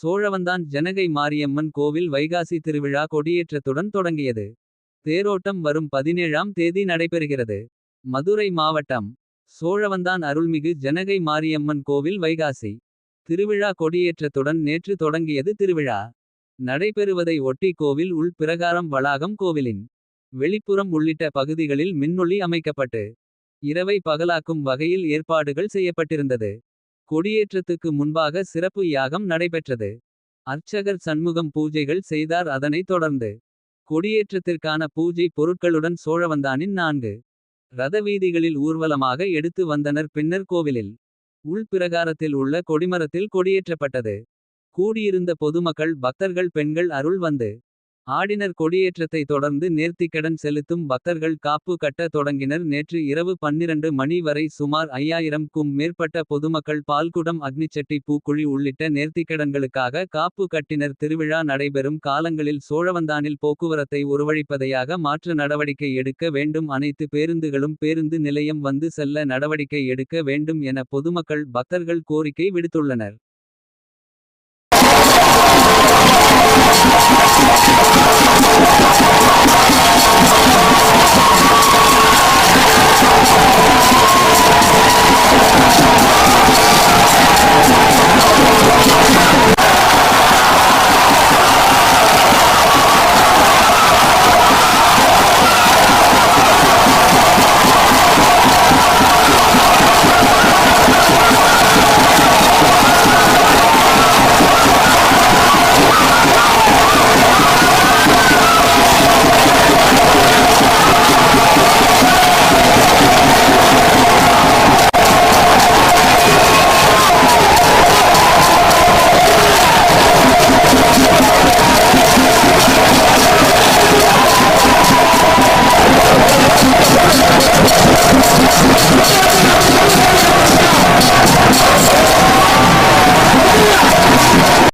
சோழவந்தான் ஜனகை மாரியம்மன் கோவில் வைகாசி திருவிழா கொடியேற்றத்துடன் தொடங்கியது. தேரோட்டம் வரும் பதினேழாம் தேதி நடைபெறுகிறது. மதுரை மாவட்டம் சோழவந்தான் அருள்மிகு ஜனகை மாரியம்மன் கோவில் வைகாசி. திருவிழா கொடியேற்றத்துடன் நேற்று தொடங்கியது திருவிழா. நடைபெறுவதை ஒட்டி கோவில் உள் பிரகாரம் வளாகம் கோவிலின். வெளிப்புறம் உள்ளிட்ட பகுதிகளில் மின்னொளி அமைக்கப்பட்டு. இரவை பகலாக்கும் வகையில் ஏற்பாடுகள் செய்யப்பட்டிருந்தது. கொடியேற்றத்துக்கு முன்பாக சிறப்பு யாகம் நடைபெற்றது. அர்ச்சகர் சண்முகம் பூஜைகள் செய்தார் அதனைத் தொடர்ந்து. கொடியேற்றத்திற்கான பூஜை பொருட்களுடன் சோழவந்தானின் நான்கு. ரதவீதிகளில் ஊர்வலமாக எடுத்து வந்தனர் பின்னர் கோவிலில். உள்பிரகாரத்தில் உள்ள கொடிமரத்தில் கொடியேற்றப்பட்டது. கூடியிருந்த பொதுமக்கள் பக்தர்கள் பெண்கள் அருள் வந்து. ஆடினர் கொடியேற்றத்தை தொடர்ந்து நேர்த்திக்கடன் செலுத்தும் பக்தர்கள் காப்பு கட்ட தொடங்கினர். நேற்று இரவு 12 மணி வரை சுமார் ஐயாயிரம் கும் மேற்பட்ட பொதுமக்கள் பால்குடம் அக்னிச்சட்டி பூக்குழி உள்ளிட்ட நேர்த்திக்கடன்களுக்காக காப்பு கட்டினர். திருவிழா நடைபெறும் காலங்களில் சோழவந்தானில் போக்குவரத்தை ஒருவழிப்பதையாக மாற்று நடவடிக்கை எடுக்க வேண்டும். அனைத்து பேருந்துகளும் பேருந்து நிலையம் வந்து செல்ல நடவடிக்கை எடுக்க வேண்டும் என பொதுமக்கள் பக்தர்கள் கோரிக்கை விடுத்துள்ளனர்.